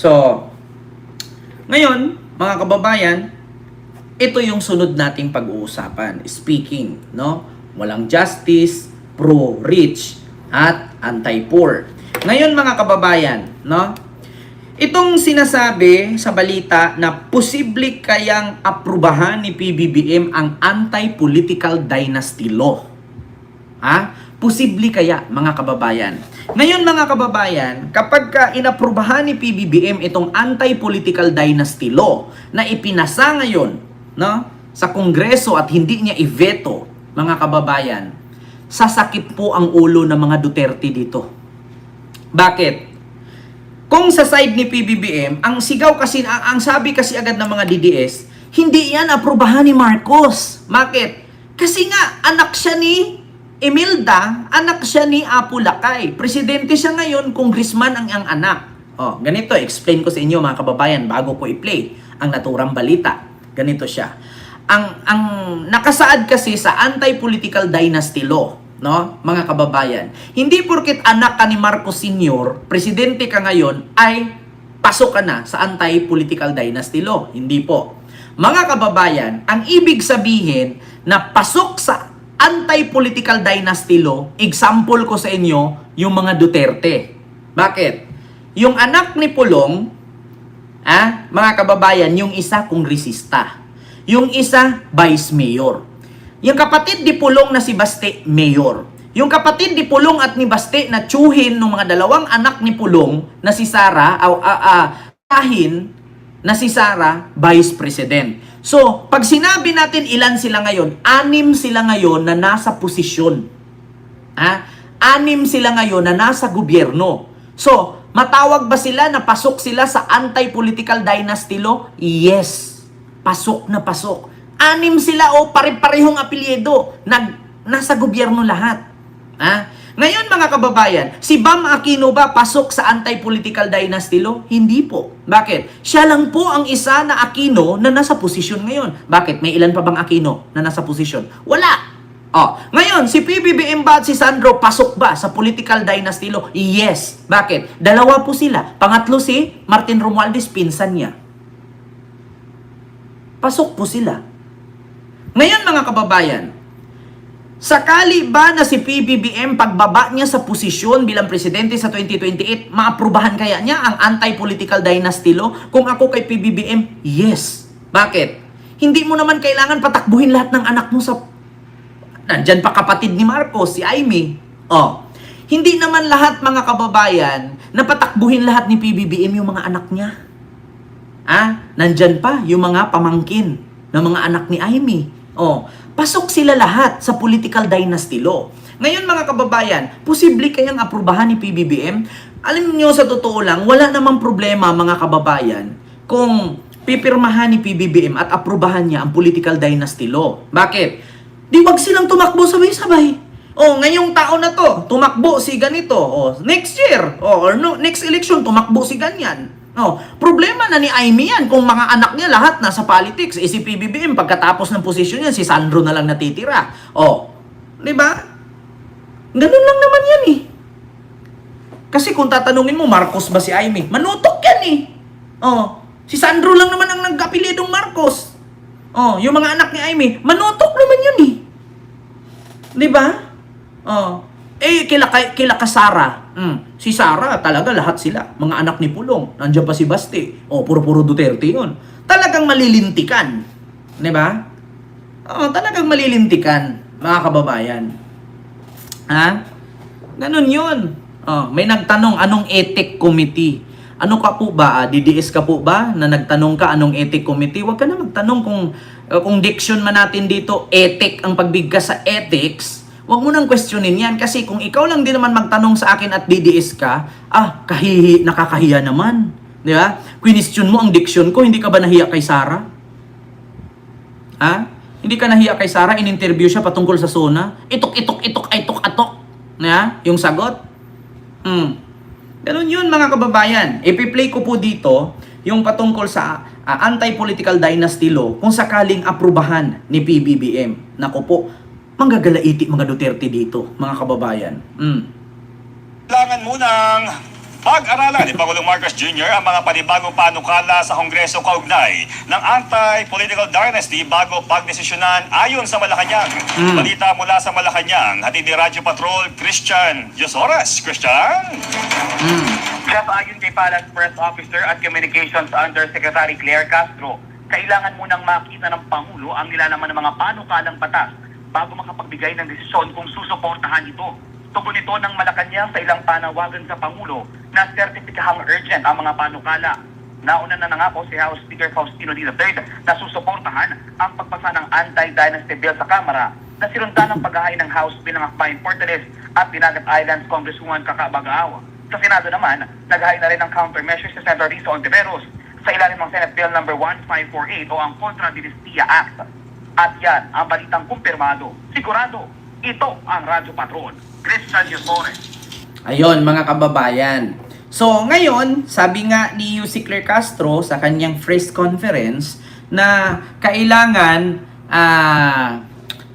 So, ngayon, mga kababayan, ito yung sunod nating pag-uusapan. Speaking, no? Walang justice, pro-rich, at anti-poor. Ngayon, mga kababayan, no? Itong sinasabi sa balita na posible kayang aprubahan ni PBBM ang anti-political dynasty law. Ha? Posible kaya, mga kababayan? Ngayon, mga kababayan, kapag ka inaprubahan ni PBBM itong anti-political dynasty law na ipinasa ngayon no, sa Kongreso at hindi niya i-veto, mga kababayan, sasakit po ang ulo ng mga Duterte dito. Bakit? Kung sa side ni PBBM, ang sigaw kasi, ang, ang sabi kasi agad ng mga DDS, hindi yan aprubahan ni Marcos. Bakit? Kasi nga, anak siya ni Imelda, anak siya ni Apu Lakay. Presidente siya ngayon, congressman ang ang anak. Oh, ganito, explain ko sa inyo mga kababayan bago ko i-play ang naturang balita. Ganito siya. Ang ang nakasaad kasi sa anti-political dynasty law, no? Mga kababayan. Hindi porket anak ka ni Marcos Sr., presidente ka ngayon ay pasok ka na sa anti-political dynasty law. Hindi po. Mga kababayan, ang ibig sabihin na pasok sa anti-political dynasty law, example ko sa inyo, yung mga Duterte. Bakit? Yung anak ni Pulong, ah, mga kababayan, yung isa kongresista. Yung isa vice mayor. Yung kapatid ni Pulong na si Baste, mayor. Yung kapatid ni Pulong at ni Baste na tsuhin ng mga dalawang anak ni Pulong na si Sara, aw a a kahin na si Sara, vice president. So, pag sinabi natin ilan sila ngayon, anim sila ngayon na nasa posisyon. Ha? Anim sila ngayon na nasa gobyerno. So, matawag ba sila na pasok sila sa anti-political dynasty law? Yes. Pasok na pasok. Anim sila o pare-parehong apelyido. Nag, nasa gobyerno lahat. Ha? Ngayon mga kababayan, si Bam Aquino ba pasok sa anti-political dynasty law? Hindi po. Bakit? Siya lang po ang isa na Aquino na nasa posisyon ngayon. Bakit? May ilan pa bang Aquino na nasa posisyon? Wala. Oh, ngayon, si PBBM ba at si Sandro pasok ba sa political dynasty law? Yes. Bakit? Dalawa po sila. Pangatlo si Martin Romualdez, pinsan niya. Pasok po sila. Ngayon mga kababayan, sakali ba na si PBBM pagbaba niya sa posisyon bilang presidente sa 2028, maaprubahan kaya niya ang anti-political dynasty law? Kung ako kay PBBM, yes. Bakit? Hindi mo naman kailangan patakbuhin lahat ng anak mo sa Nandyan pa kapatid ni Marcos, si Aimee. Oh. Hindi naman lahat mga kababayan na patakbuhin lahat ni PBBM yung mga anak niya. Ah, nandyan pa yung mga pamangkin ng mga anak ni Aimee. Oh, pasok sila lahat sa political dynasty law. Ngayon mga kababayan, posible kayang aprubahan ni PBBM? Alam niyo sa totoo lang, wala namang problema mga kababayan kung pipirmahan ni PBBM at aprubahan niya ang political dynasty law. Bakit? Di wag silang tumakbo sabay-sabay. Oh, ngayong taon na to, tumakbo si ganito. Oh, next year, oh, or no, next election, tumakbo si ganyan. Oh, problema na ni Aimee yan kung mga anak niya lahat nasa politics. Eh, si PBBM, pagkatapos ng posisyon niya, si Sandro na lang natitira. Oh, di ba? Ganun lang naman yan eh. Kasi kung tatanungin mo, Marcos ba si Aimee? Manutok yan eh. Oh, si Sandro lang naman ang nagkapilidong Marcos. Oh, yung mga anak ni Aimee, manutok naman yun eh. 'Di ba? Oh. Eh kila kila ka Sara. Mm. Si Sara talaga lahat sila, mga anak ni Pulong. Nandiyan pa si Baste. Oh, puro-puro Duterte 'yun. Talagang malilintikan. ba? Oh, talagang malilintikan, mga kababayan. Ha? Ganun 'yun. Oh, may nagtanong anong ethic committee? Ano ka po ba? DDS ka po ba na nagtanong ka anong ethic committee? Huwag ka na magtanong kung uh, kung diction man natin dito ethic ang pagbigkas sa ethics. Huwag mo nang questionin yan kasi kung ikaw lang din naman magtanong sa akin at DDS ka, ah, kahihi, nakakahiya naman. Di ba? Question mo ang diction ko, hindi ka ba nahiya kay Sarah? Ha? Hindi ka nahiya kay Sarah, in-interview siya patungkol sa SONA. Itok, itok, itok, itok, atok. Na? Yung sagot? Hmm. Ganun yun mga kababayan. Ipi-play ko po dito yung patungkol sa ah, anti-political dynasty law kung sakaling aprubahan ni PBBM. Nako po, manggagalaiti mga Duterte dito, mga kababayan. Mm. Kailangan mo ng Pag-aralan ni Pangulong Marcos Jr. ang mga panibagong panukala sa Kongreso kaugnay ng anti-political dynasty bago pagdesisyonan ayon sa Malacanang. Balita mula sa Malacanang, hatid ni Radyo Patrol Christian Diosores. Christian? Jeff, ayon kay Palace Press Officer at Communications Undersecretary Claire Castro, kailangan munang makita ng Pangulo ang nilalaman ng mga panukalang batas bago makapagbigay ng desisyon kung susuportahan ito. Tugon ito ng Malacanang sa ilang panawagan sa Pangulo na sertipikahang urgent ang mga panukala. Nauna na nangako si House Speaker Faustino D. III na susuportahan ang pagpasa ng anti-dynasty bill sa Kamara na sinundan ng paghahay ng House bilang akbayin Fortaleza at Dinagat Islands Congresswoman Kakabagaawa. Sa Senado naman, naghahay na rin ng countermeasures si Senator Risa Ontiveros sa ilalim ng Senate Bill No. 1548 o ang Contra Dinestia Act. At yan ang balitang kumpirmado. Sigurado, ito ang Radyo Patron. Christian Yosores. Ayun, mga kababayan. So, ngayon, sabi nga ni Yussi Claire Castro sa kanyang press conference na kailangan ah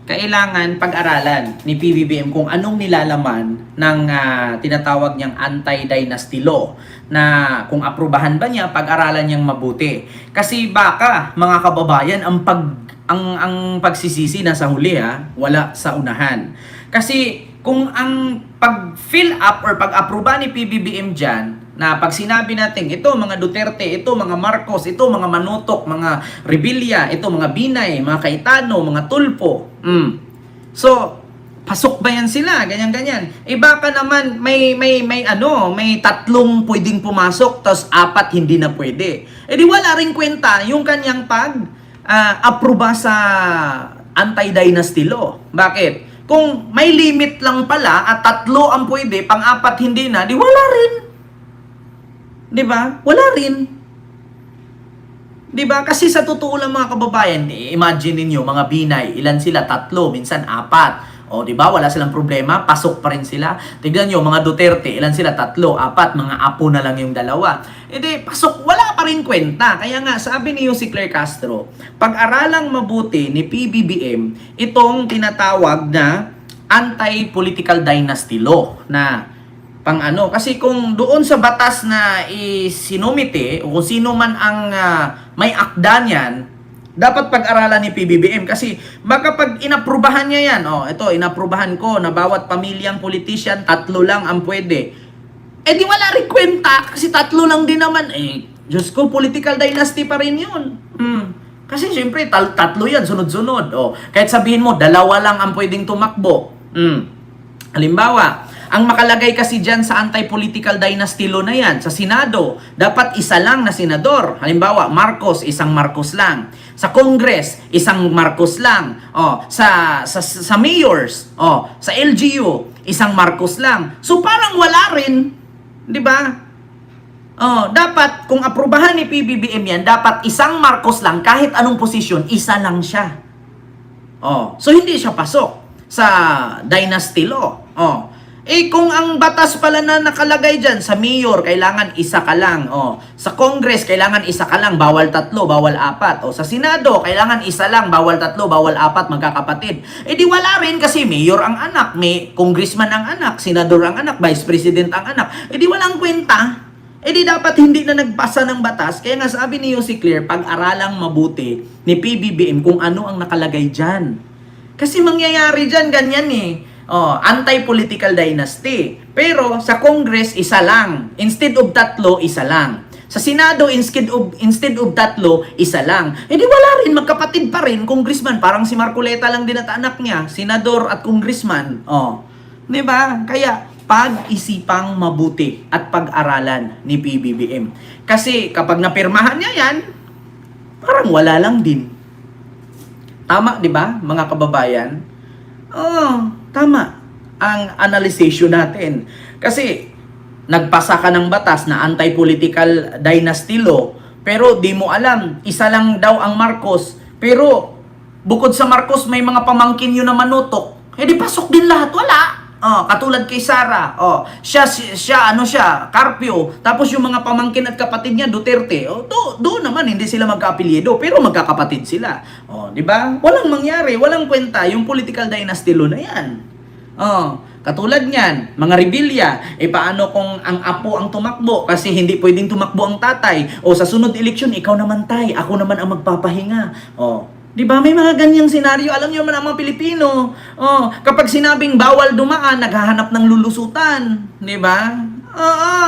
kailangan pag-aralan ni PBBM kung anong nilalaman ng ah, tinatawag niyang anti-dynasty law na kung aprubahan ba niya, pag-aralan niyang mabuti. Kasi baka, mga kababayan, ang pag ang ang pagsisisi nasa huli ha, wala sa unahan. Kasi kung ang pag-fill up or pag-aproba ni PBBM dyan, na pag sinabi natin, ito mga Duterte, ito mga Marcos, ito mga Manutok, mga Rebilla, ito mga Binay, mga Cayetano, mga Tulpo. Mm. So, pasok ba yan sila? Ganyan-ganyan. Eh baka naman may, may, may ano, may tatlong pwedeng pumasok, tapos apat hindi na pwede. Eh di wala rin kwenta yung kanyang pag ah, aproba sa anti-dynasty law. Bakit? Kung may limit lang pala at tatlo ang pwede, pang-apat hindi na, di wala rin. Di ba? Wala rin. Di ba? Kasi sa totoo lang mga kababayan, eh, imagine niyo mga binay, ilan sila? Tatlo, minsan apat. O, di ba? Wala silang problema, pasok pa rin sila. Tignan niyo mga Duterte, ilan sila? Tatlo, apat, mga apo na lang yung dalawa. E di, pasok, wala pa rin kwenta. Kaya nga, sabi ni si Claire Castro, pag-aralang mabuti ni PBBM itong tinatawag na anti-political dynasty law na pang ano kasi kung doon sa batas na isinumite o kung sino man ang ah, may akda niyan dapat pag-aralan ni PBBM kasi baka pag inaprubahan niya yan oh ito inaprubahan ko na bawat pamilyang politician tatlo lang ang pwede. Eh di wala rin kwenta kasi tatlo lang din naman. Eh Diyos ko political dynasty pa rin yun. Hmm. kasi syempre tal- tatlo yan sunod-sunod oh. Kahit sabihin mo dalawa lang ang pwedeng tumakbo. Hmm. Halimbawa, ang makalagay kasi dyan sa anti-political dynasty law na yan, sa Senado, dapat isa lang na senador. Halimbawa, Marcos, isang Marcos lang. Sa Congress, isang Marcos lang. Oh, sa, sa, sa mayors, oh, sa LGU, isang Marcos lang. So parang wala rin. Di ba? Oh, dapat kung aprubahan ni PBBM yan, dapat isang Marcos lang kahit anong posisyon, isa lang siya. Oh, so hindi siya pasok sa dynasty law. Oh. Eh kung ang batas pala na nakalagay diyan sa mayor kailangan isa ka lang. Oh, sa Congress kailangan isa ka lang, bawal tatlo, bawal apat. O sa Senado kailangan isa lang, bawal tatlo, bawal apat magkakapatid. Eh di wala rin kasi mayor ang anak, may congressman ang anak, senador ang anak, vice president ang anak. Eh di walang kwenta. Eh di dapat hindi na nagpasa ng batas. Kaya nga sabi ni Yossi Clear, pag-aralang mabuti ni PBBM kung ano ang nakalagay dyan. Kasi mangyayari dyan, ganyan eh. Oh, anti-political dynasty. Pero sa Congress, isa lang. Instead of tatlo, isa lang. Sa Senado, instead of, instead of tatlo, isa lang. Eh di wala rin, magkapatid pa rin, congressman. Parang si Marcoleta lang din at anak niya, senador at congressman. Oh. Di ba? Kaya, pag-isipang mabuti at pag-aralan ni PBBM. Kasi kapag napirmahan niya yan, parang wala lang din. Tama, di ba, mga kababayan? Oo, tama ang analysation natin. Kasi, nagpasa ka ng batas na anti-political dynasty law, pero di mo alam, isa lang daw ang Marcos, pero bukod sa Marcos, may mga pamangkin yun na manutok, eh di pasok din lahat, wala. Oh, katulad kay Sara. Oh, siya si- siya ano siya, Carpio. Tapos yung mga pamangkin at kapatid niya Duterte. Oh, do, doon naman hindi sila magkaapelyido, pero magkakapatid sila. Oh, di ba? Walang mangyari, walang kwenta yung political dynasty law na 'yan. Oh, Katulad niyan, mga rebilya, eh paano kung ang apo ang tumakbo kasi hindi pwedeng tumakbo ang tatay o sa sunod eleksyon ikaw naman tay, ako naman ang magpapahinga. Oh, 'di ba? May mga ganyang senaryo. Alam niyo naman ang mga Pilipino. Oh, kapag sinabing bawal dumaan, naghahanap ng lulusutan, 'di ba? Oo.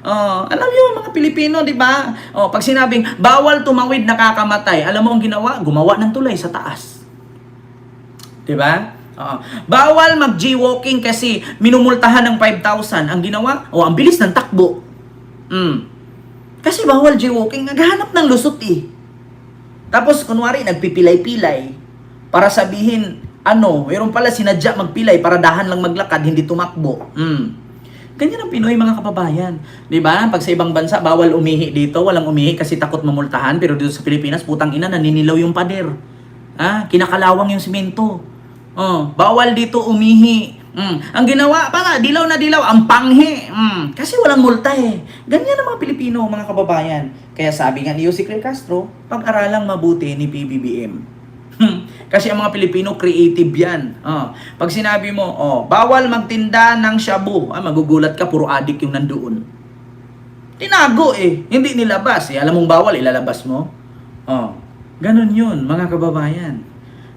Oh, alam niyo mga Pilipino, 'di ba? Oh, pag sinabing bawal tumawid nakakamatay, alam mo ang ginawa? Gumawa ng tulay sa taas. 'Di ba? Oo. Bawal mag-jaywalking kasi minumultahan ng 5,000. Ang ginawa, o ang bilis ng takbo. Mm. Kasi bawal jaywalking, naghahanap ng lusot eh. Tapos kunwari nagpipilay-pilay para sabihin ano, mayroon pala sinadya magpilay para dahan lang maglakad, hindi tumakbo. Mm. Ganyan ang Pinoy mga kababayan. 'Di ba? Pag sa ibang bansa bawal umihi dito, walang umihi kasi takot mamultahan, pero dito sa Pilipinas putang ina naninilaw yung pader. Ah, kinakalawang yung simento. Oh, bawal dito umihi. Mm. Ang ginawa, para dilaw na dilaw, ang panghi. Mm. Kasi walang multa eh. Ganyan ang mga Pilipino, mga kababayan. Kaya sabi nga ni Claire Castro, pag-aralang mabuti ni PBBM. Hmm. Kasi ang mga Pilipino, creative yan. Oh. Pag sinabi mo, oh, bawal magtinda ng shabu, ah, magugulat ka, puro adik yung nandoon. Tinago eh. Hindi nilabas eh. Alam mong bawal, ilalabas mo. Oh. Ganon yun, mga kababayan.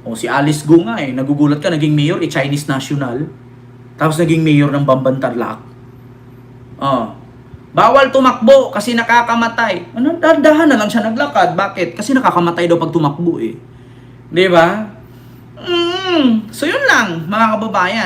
O si Alice Go nga eh, nagugulat ka, naging mayor, eh, Chinese national. Tapos naging mayor ng Bamban Tarlac. Oh. Bawal tumakbo kasi nakakamatay. Ano, dahan na lang siya naglakad. Bakit? Kasi nakakamatay daw pag tumakbo eh. 'Di ba? Mm, so yun lang, mga kababayan.